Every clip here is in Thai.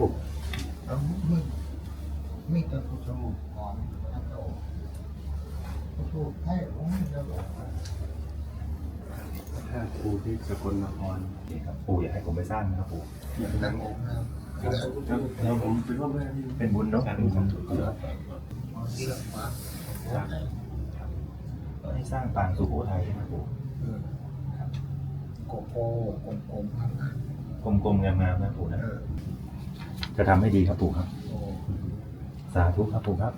ปู่แล้วมึงมีแต่ผู้ชมก่อนพระโตผู้ชมให้ผมจะบอกว่าถ้าปู่ที่สกลนครนี่ครับปู่อยากให้ผมไปสร้างนะครับปู่แต่ผมนะแล้วผมเป็นว่าเป็นบุญเนาะเป็นบุญปู่ครับเอาเรื่องมาขอให้ก็ให้สร้างปางสุโขทัยใช่ไหมปู่เออโกโก้กลมๆข้างหน้ากลมๆงามๆนะปู่นะเออ จะทำให้ดีครับปู่ครับ สาธุครับปู่ครับ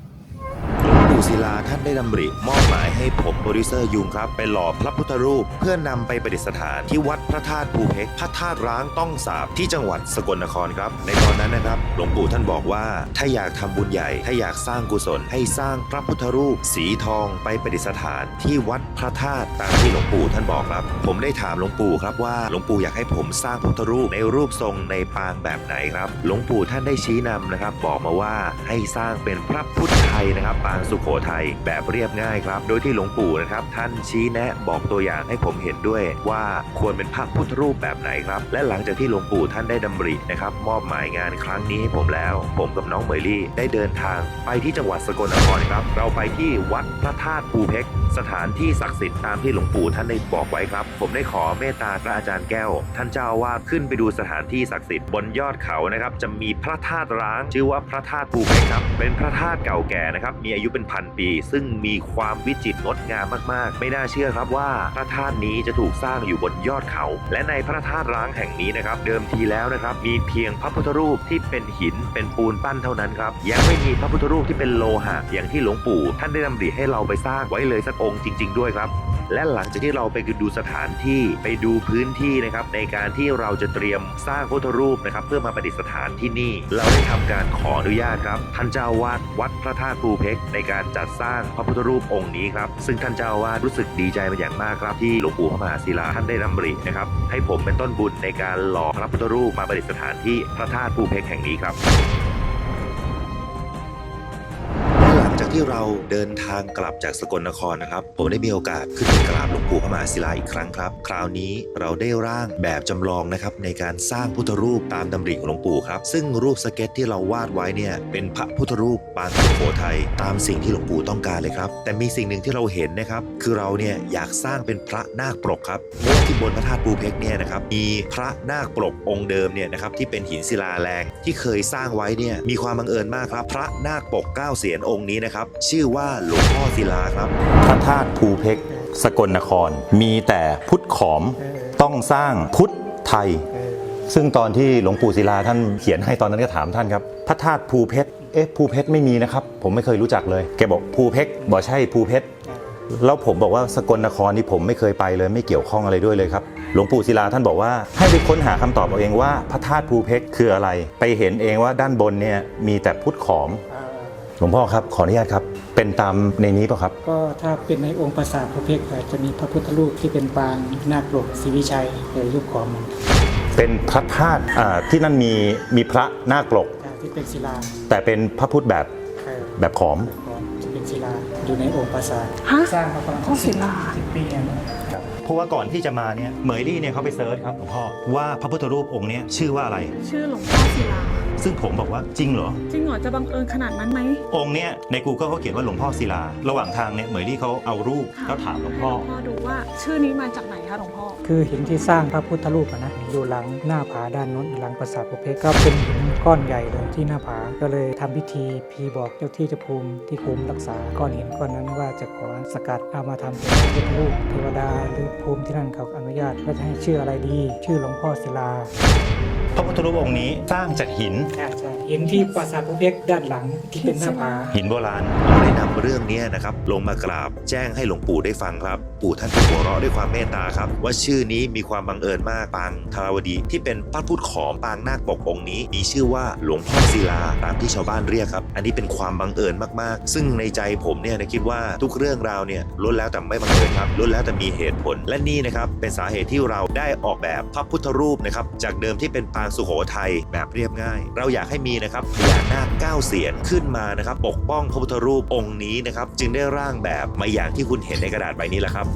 ศิลาท่านได้ดำริมอบหมายให้ผมโปรดิวเซอร์ยุงครับ ไปหล่อพระพุทธรูป เพื่อนำไปประดิษฐานที่วัดพระธาตุภูเพกพระธาตุร้างต้องสาบที่จังหวัดสกลนครครับ ในตอนนั้นนะครับ หลวงปู่ท่านบอกว่า ถ้าอยากทำบุญใหญ่ ถ้าอยากสร้างกุศลให้สร้างพระพุทธรูป สีทองไปประดิษฐานที่วัดพระธาตุตามที่หลวงปู่ท่านบอกครับ ผมได้ถามหลวงปู่ครับว่าหลวงปู่อยากให้ผมสร้างพุทธรูปในรูปทรงในปางแบบไหนครับ หลวงปู่ท่านได้ชี้นำนะครับ บอกมาว่าให้สร้างเป็นพระพุทธไทยนะครับปางสุโขทัยแบบเรียบง่ายครับ โดยที่หลวงปู่นะครับท่านชี้แนะบอกตัวอย่างให้ผมเห็นด้วยว่าควรเป็นพระพุทธรูปแบบไหนครับ และหลังจากที่หลวงปู่ท่านได้ดำรินะครับมอบหมายงานครั้งนี้ให้ผมแล้ว ผมกับน้องเมยลี่ได้เดินทาง ไปที่จังหวัดสกลนครครับ เราไปที่วัดพระธาตุภูเพกสถานที่ศักดิ์สิทธิ์ตามที่หลวงปู่ท่านได้บอกไว้ครับ ผมได้ขอเมตตาพระอาจารย์แก้ว ท่านเจ้าอาวาขึ้นไปดูสถานที่ศักดิ์สิทธิ์บนยอดเขานะครับจะมีพระธาตุร้าง ชื่อว่าพระธาตุภูเพกครับเป็นพระธาตุเก่าแก่นะครับมีอายุเป็นพันปี ซึ่งมีความวิจิตรงดงามมากๆ ไม่น่าเชื่อครับว่าพระธาตุนี้จะถูกสร้างอยู่บนยอดเขา และในพระธาตุร้างแห่งนี้นะครับ เดิมทีแล้วนะครับ มีเพียงพระพุทธรูปที่เป็นหินเป็นปูนปั้นเท่านั้นครับยังไม่มีพระพุทธรูปที่เป็นโลหะ อย่างที่หลวงปู่ ท่านได้ดำริให้เราไปสร้างไว้เลยสักองค์จริง ๆ ด้วยครับ และหลังจากที่เราไปดูสถานที่ไปดูพื้นที่นะครับในการที่เราจะเตรียมสร้างพุทธรูปนะครับ เพื่อมาประดิษฐานที่นี่ เราได้ทำการขออนุญาตครับ ท่านเจ้าวาดวัดพระธาตุภูเพกในการจัดสร้างพระพุทธรูปองค์นี้ครับซึ่งท่านเจ้าวาดรู้สึกดีใจเป็นอย่างมากครับ ที่หลวงปู่พระมหาศิลาท่านได้ดำรินะครับให้ผมเป็นต้นบุญในการหล่อพระพุทธรูปมาประดิษฐานที่พระธาตุภูเพกแห่งนี้ครับ ที่เราเดินทางกลับจากสกลนครนะครับ ผมได้มีโอกาสขึ้นไปกราบหลวงปู่พระมหาศิลาอีกครั้งครับ คราวนี้เราได้ร่างแบบจำลองนะครับในการสร้างพุทธรูปตามดำริของหลวงปู่ครับ ซึ่งรูปสเก็ตที่เราวาดไว้เนี่ยเป็นพระพุทธรูปปางสุโขทัยตามสิ่งที่หลวงปู่ต้องการเลยครับ แต่มีสิ่งหนึ่งที่เราเห็นนะครับคือเราเนี่ยอยากสร้างเป็นพระนาคปรกครับเพราะที่บนพระธาตุปูเพกเนี่ยนะครับมีพระนาคปรกองค์เดิมเนี่ยนะครับที่เป็นหินศิลาแรงที่เคยสร้างไว้เนี่ยมีความบังเอิญมากครับ พระนาคปกเก้าเสียนองค์นี้นะครับชื่อว่าหลวงพ่อศิลาครับ พระธาตุภูเพกสกลนคร มีแต่พุทธขอมต้องสร้างพุทธไทย ซึ่งตอนที่หลวงปู่ศิลาท่านเขียนให้ตอนนั้นก็ถามท่านครับ พระธาตุภูเพชรเอ๊ะภูเพชรไม่มีนะครับ ผมไม่เคยรู้จักเลยแกบอกภูเพชรบอกใช่ภูเพชรแล้วผมบอกว่าสกลนครนี่ผมไม่เคยไปเลย ไม่เกี่ยวข้องอะไรด้วยเลยครับหลวงปู่ศิลาท่านบอกว่าให้ไปค้นหาคำตอบเอาเองว่าพระธาตุภูเพชรคืออะไร ไปเห็นเองว่าด้านบนเนี่ยมีแต่พุทธขอมห ลวงพ่อครับขออนุญาตครับ เป็นตามในนี้ป่ะครับ ก็ถ้าเป็นในองค์ปราสาทพระเพกก็จะมีพระพุทธรูปที่เป็นปางนาคปรกศรีวิชัยในยุคของมันเป็นพระธาตุอ่าที่นั่นมีมีพระนาคปลก ที่เป็นศิลาแต่เป็นพระพุทธแบบเอ่อแบบขอมก่อนจะเป็นศิลาอยู่ในองค์ปราสาทฮะสร้างมาประมาณพ่อศิลาสิบปีเนี่ยนะเพราะว่าก่อนที่จะมาเนี่ยเหมยลี่เนี่ยเขาไปเซิร์ชครับหลวงพ่อว่าพระพุทธรูปองค์เนี้ยชื่อว่าอะไร ชื่อหลวงพ่อศิลา ซึ่งผมบอกว่าจริงเหรอ จริงเหรอจะบังเอิญขนาดนั้นไหม องค์เนี้ยใน Google เขาเขียนว่าหลวงพ่อศิลา ระหว่างทางเนี่ยเหมยลี่เขาเอารูปแล้วถามหลวงพ่อพ่อดูว่าชื่อนี้มาจากไหนคะหลวงพ่อ คือหินที่สร้างพระพุทธรูปอะนะอยู่หลังหน้าผาด้านโน้นหลังปราสาทพระเพกก็เป็นหินก้อนใหญ่เลยที่หน้าผาก็เลยทำพิธีพีบอกเจ้าที่เจ้าภูมิที่ภูมิรักษาก้อนหินก้อนนั้นว่าจะขอสกัดเอามาทำเป็นพระพุทธรูปเทวดาหรือภูมิที่นั่นเขาอนุญาตว่าจะให้ชื่ออะไรดี ชื่อหลวงพ่อศิลา พระพุทธรูปองค์นี้สร้างจากหิน ใช่ใช่ หินที่ปราสาทพระเพกด้านหลังที่เป็นหน้าผา หินโบราณเราได้นำเรื่องนี้นะครับ ลงมากราบแจ้งให้หลวงปู่ได้ฟังครับ ปู่ท่านก็หัวเราะด้วยความเมตตาครับ ว่าชื่อนี้มีความบังเอิญมากปางธารวดีที่เป็นพระพุทธขอมปางนาคปกองค์นี้ มีชื่อว่าหลวงพ่อศิลาตามที่ชาวบ้านเรียกครับ อันนี้เป็นความบังเอิญมากๆ ซึ่งในใจผมเนี่ยนะคิดว่าทุกเรื่องราวเนี่ยล้วนแล้วแต่ไม่บังเอิญครับล้วนแล้วแต่มีเหตุผล และนี่นะครับเป็นสาเหตุที่เราได้ออกแบบพระพุทธรูปนะครับจากเดิมที่เป็นปางสุโขทัยแบบเรียบง่าย เราอยากให้มีนะครับพญานาคเก้าเสียนขึ้นมานะครับ ปกป้องพระพุทธรูปองค์นี้นะครับ จึงได้ร่างแบบมาอย่างที่คุณเห็นในกระดาษใบนี้แหละครับ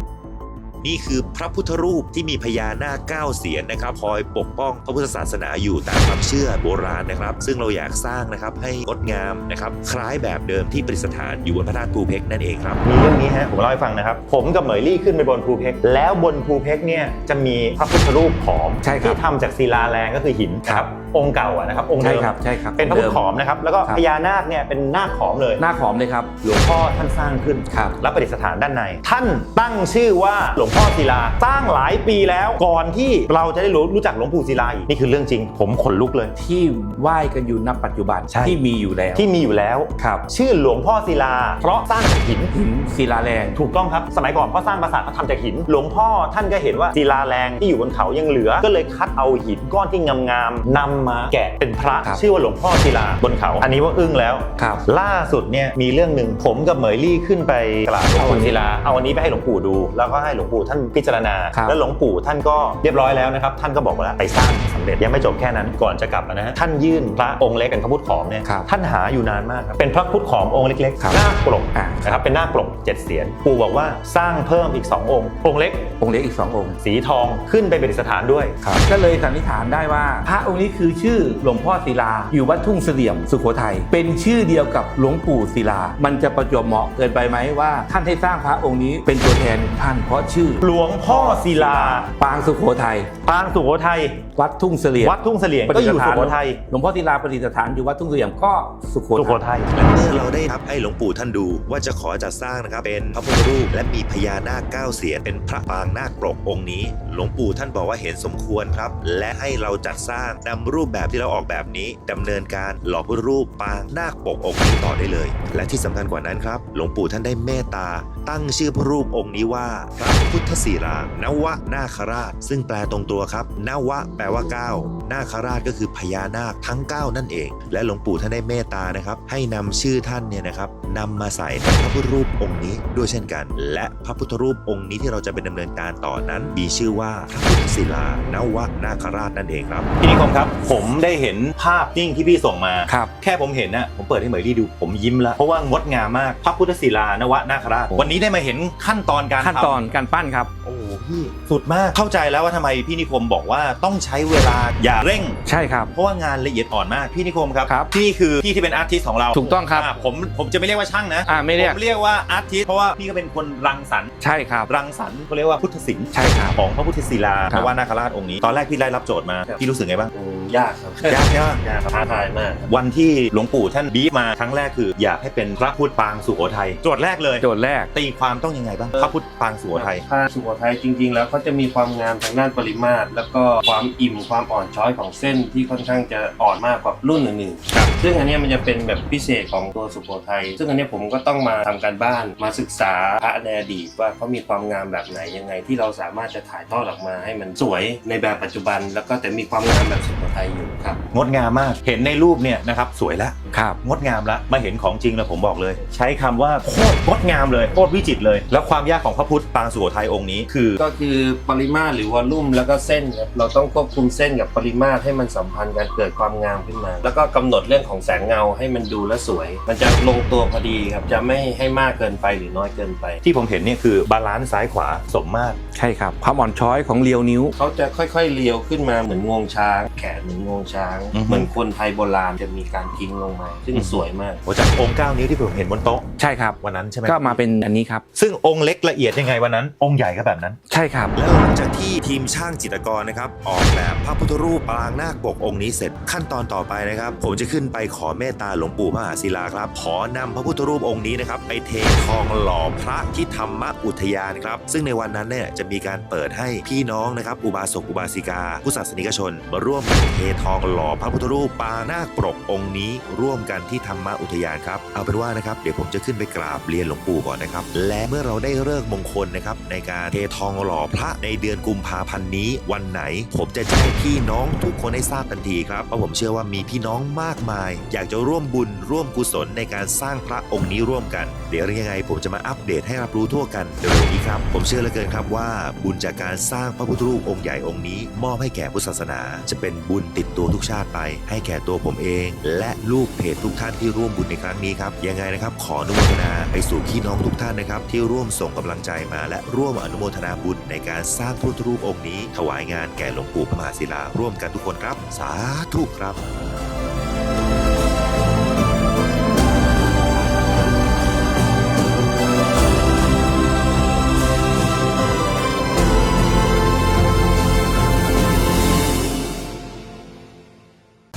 นี่คือพระพุทธรูปที่มีพญานาคเก้าเสียนนะครับคอยปกป้องพระพุทธศาสนาอยู่ตามความเชื่อโบราณนะครับ ซึ่งเราอยากสร้างนะครับให้งดงามนะครับคล้ายแบบเดิมที่ประดิษฐานอยู่บนพระธาตุภูเพกนั่นเองครับมีเรื่องนี้ฮะผมเล่าให้ฟังนะครับ ผมกับเหมยลี่ขึ้นไปบนภูเพกแล้วบนภูเพกเนี่ยจะมีพระพุทธรูปขอมใช่ครับที่ทำจากศิลาแรงก็คือหินนะคครัรับบองค์เก่าอะนะครับองค์ใช่เดิมครับใช่ครับเป็นพระพุทธขอมนะครับแล้วก็ครับพญานาคเนี่ยเป็นนาคขอมเลยหน้าขอมเลยครับหลวงพ่อท่านสร้างขึ้นครับและประดิษฐานด้านใน ท่านตั้งชื่อว่าหลวงพ่อศิลา สร้างหลายปีแล้วก่อนที่เราจะได้รู้รู้จักหลวงปู่ศิลาอีกนี่คือเรื่องจริง ผมขนลุกเลย ที่ไหว้กันอยู่ณปัจจุบันใช่ ที่มีอยู่แล้วที่มีอยู่แล้วครับชื่อหลวงพ่อศิลา เพราะสร้างจากหิน หินศิลาแรง ถูกต้องครับ สมัยก่อนพ่อสร้างปราสาทเขาทำจากหิน หลวงพ่อท่านก็เห็นว่าศิลาแรงที่อยู่บนเขายังเหลือ ก็เลยคัดเอาหินก้อนที่งามๆนำมาแกะเป็นพระครับ ชื่อว่าหลวงพ่อศิลาบนเขา อันนี้ว่าอึ้งแล้ว ครับ ล่าสุดเนี่ยมีเรื่องหนึ่งผมกับเหมยลี่ขึ้นไปกราบหลวงปู่ศิลาเอาอันนี้ไปให้หลวงปู่ดู แล้วก็ให้หลวงปู่ท่านพิจารณาครับแล้วหลวงปู่ท่านก็เรียบร้อยแล้วนะครับ ท่านก็บอกว่าไปสร้างสำเร็จยังไม่จบแค่นั้นก่อนจะกลับนะฮะท่านยื่นพระองค์เล็กเป็นพระพุทธขอมเนี่ยครับท่านหาอยู่นานมากครับเป็นพระพุทธขอมองค์เล็กครับๆหน้าปลกอ่านะครับเป็นหน้าปลกเจ็ดเสียนปู่บอกว่าสร้างเพิ่มอีก 2 องค์องค์เล็กองค์เล็กอีกสององค์ สีทองขึ้นไปเป็นดิษฐานด้วย ก็เลยสันนิษฐานได้ว่า พระองค์นี้คือชื่อหลวงพ่อศิลา อยู่วัดทุ่งเสลี่ยมสุโขทัยเป็นชื่อเดียวกับหลวงปู่ศิลา มันจะประจวบเหมาะเกินไปไหมว่า ท่านให้สร้างพระองค์นี้เป็นตัวแทนของท่านเพราะชื่อหลวงพ่อศิลา ปางสุโขทัยปางสุโขทัยวัดทุ่งเสลี่ยมวัดทุ่งเสลี่ยงก็อยู่สุโขทัยหลวงพ่อศิลาประดิษฐานอยู่วัดทุ่งเสลี่ยมก็สุโขสุโขทัยทัยและเมื่อเราได้ทับให้หลวงปู่ท่านดูว่าจะขอจัดสร้างนะครับเป็นพระพุทธรูปและมีพญานาคเก้าเสียนเป็นพระปางนาคปรกองค์นี้ หลวงปู่ท่านบอกว่าเห็นสมควรครับ และให้เราจัดสร้างนำรูปแบบที่เราออกแบบนี้ดำเนินการหล่อพุทธรูปปางนาคปกองค์นี้ต่อได้เลย และที่สำคัญกว่านั้นครับ หลวงปู่ท่านได้เมตตา ตั้งชื่อพระรูปองค์นี้ว่า พระพุทธศิลานวนาคราช ซึ่งแปลตรงตัวครับ นวะแปลว่าเก้านาคราชก็คือพญานาคทั้งเก้านั่นเอง และหลวงปู่ท่านได้เมตตานะครับให้นำชื่อท่านเนี่ยนะครับนำมาใส่ในพระพุทธรูปองค์นี้ด้วยเช่นกัน และพระพุทธรูปองค์นี้ที่เราจะไปดำเนินการต่อนั้น มีชื่อว่าพระพุทธศิลานวนาคราชนั่นเองครับพี่นิคมครับ ผมได้เห็นภาพนิ่งที่พี่ส่งมาครับแค่ผมเห็นนะผมเปิดให้เหมยลี่ดูผมยิ้มละเพราะว่างดงามมากพระพุทธศิลานวนาคราชวันนี้ได้มาเห็นขั้นตอนการขั้นทำตอนการปั้นครับ โอ้โห พี่สุดมากเข้าใจแล้วว่าทำไมพี่นิคมบอกว่าต้องใช้เวลาอย่าเร่ง ใช่ครับ เพราะว่างานละเอียดอ่อนมากพี่นิคมครับครับพี่คือพี่ที่เป็นอาร์ติสของเราถูกต้องครับาผมผมจะไม่เรียกว่าช่างนะอ่าไม่เรียก ผมเรียกว่าอาร์ติสเพราะว่าพี่ก็เป็นคนรังสรรค์ใช่ครับ รังสรรค์เขาเรียกว่าพุทธศิลป์ใช่ครับ ของพระพุทธศิลาครันบวนาคราชองค์นี้ตอนแรกพี่ได้รับโจทย์มาพี่รู้สึกไงบ้างอืมยากครับยากใช่ไหมยากครับท้าทายมากวันที่หลวงปู่ท่านบีบมาครั้งแรกคือ อยากให้เป็นพระพุทธปางสุโขทัยโจทย์แรกเลยโจทย์แรก ตีความต้องยังไงบ้างพระพุทธปางสุโขทัยผ้าสุโขทัยจริง ๆ แล้วเขาจะมีความงามทางด้านปริมาตร แล้วก็ความอิ่มความอ่อนช้อยของเส้นที่ค่อนข้างจะอ่อนมากกว่ารุ่นอื่นๆซึ่งอันนี้มันจะเป็นแบบพิเศษของตัวสุโขทัยซึ่งอันนี้ผมก็ต้องมาทำการบ้านมาศึกษาพระในอดีตว่าเขามีความงามแบบไหนยังไง ที่เราสามารถจะถ่ายทอดออกมาให้มันสวยในแบบปัจจุบัน แล้วก็แต่มีความงามแบบสุโทัยอยู่ครับ งดงามมาก เห็นในรูปเนี่ยนะครับสวยแล้วครับ งดงามแล้วมาเห็นของจริงแล้วผมบอกเลย ใช้คำว่าโคตรงดงามเลยโคตรวิจิตรเลย แล้วความยากของพระพุทธปางสุโขทัยองค์นี้คือก็คือปริมาตรหรือวอลลุ่มแล้วก็เส้นครับเราต้องควบคุมเส้นกับปริมาตรให้มันสัมพันธ์กันเกิดความงามขึ้นมา แล้วก็กำหนดเรื่องของแสงเงาให้มันดูและสวย มันจะลงตัวพอดีครับจะไม่ให้มากเกินไปหรือน้อยเกินไป ที่ผมเห็นเนี่ยคือบาลานซ์ซ้ายขวาสมมาตรใช่ครับความอ่อนช้อยของเรียวนิ้ว เขาจะค่อยๆเลียวขึ้นมาเหมือนงวงช้างแขนเหมือนงวงช้าง อือฮึ เหมือนคนไทยโบราณจะมีการทิ้งลงมา ซึ่งสวยมาก โอ้จากองค์เก้านิ้วที่ผมเห็นบนโต๊ะใช่ครับ วันนั้นใช่ไหมก็มาเป็นอันนี้ครับ ซึ่งองค์เล็กละเอียดยังไงวันนั้น องค์ใหญ่ก็แบบนั้น ใช่ครับ แล้วหลังจากที่ทีมช่างจิตรกรนะครับ ออกแบบพระพุทธรูปปรางนาคปกองค์นี้เสร็จขั้นตอนต่อไปนะครับ ผมจะขึ้นไปขอเมตตาหลวงปู่มหาศิลาครับ ขอนำพระพุทธรูปองค์นี้นะครับ ไปเททองหล่อพระที่ธรรมอุทยานครับ ซึ่งในวันนั้นเนี่ยจะมีการเปิดให้พี่น้องนะครับ อุบาสกอุบาสิกา ผู้ศาสนิกชน มาร่วมเททองหล่อพระพุทธรูปปางนาคปกองค์นี้ ร่วมกันที่ธรรมอุทยานครับ เอาเป็นว่านะครับเดี๋ยวผมจะขึ้นไปกราบเรียนหลวงปู่ก่อนนะครับ และเมื่อเราได้เลิกมงคลนะครับในการเททองหล่อพระในเดือนกุมภาพันธ์นี้ วันไหน ผมจะแจ้งพี่น้องทุกคนให้ทราบทันทีครับเพราะผมเชื่อว่ามีพี่น้องมากมาย อยากจะร่วมบุญร่วมกุศลในการสร้างพระองค์นี้ร่วมกัน เดี๋ยวยังไง ผมจะมาอัปเดตให้รับรู้ทั่วกันเร็วนี้ครับผมเชื่อเหลือเกินครับว่า บุญจากการสร้างพระพุทธรูปองค์ใหญ่องค์นี้ มอบให้แก่พุทธศาสนา จะเป็นบุญติดตัวทุกชาติไป ให้แก่ตัวผมเอง และลูกเพจทุกท่านที่ร่วมบุญในครั้งนี้ครับยังไงนะครับขออนุโมทนาไปสู่พี่น้องทุกท่านนะครับที่ร่วมส่งกำลังใจมา และร่วมอนุโมทนาบุญในการสร้างพระพุทธรูปองค์นี้ ถวายงานแก่หลวงปู่พระมหาศิลาร่วมกันทุกคนครับ สาธุครับ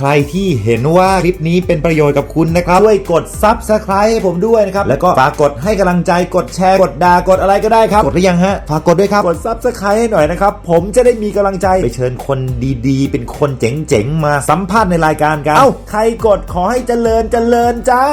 ใครที่เห็นว่าคลิปนี้เป็นประโยชน์กับคุณนะครับช่วยกด Subscribe ให้ผมด้วยนะครับ แล้วก็ฝากกดให้กำลังใจกดแชร์ กดด่ากดอะไรก็ได้ครับ กดหรือยังฮะ ฝากกดด้วยครับ กด Subscribe ให้หน่อยนะครับ ผมจะได้มีกำลังใจไปเชิญคนดีๆ เป็นคนเจ๋งๆ มาสัมภาษณ์ในรายการกัน เอ้า ใครกดขอให้เจริญเจริญจ้า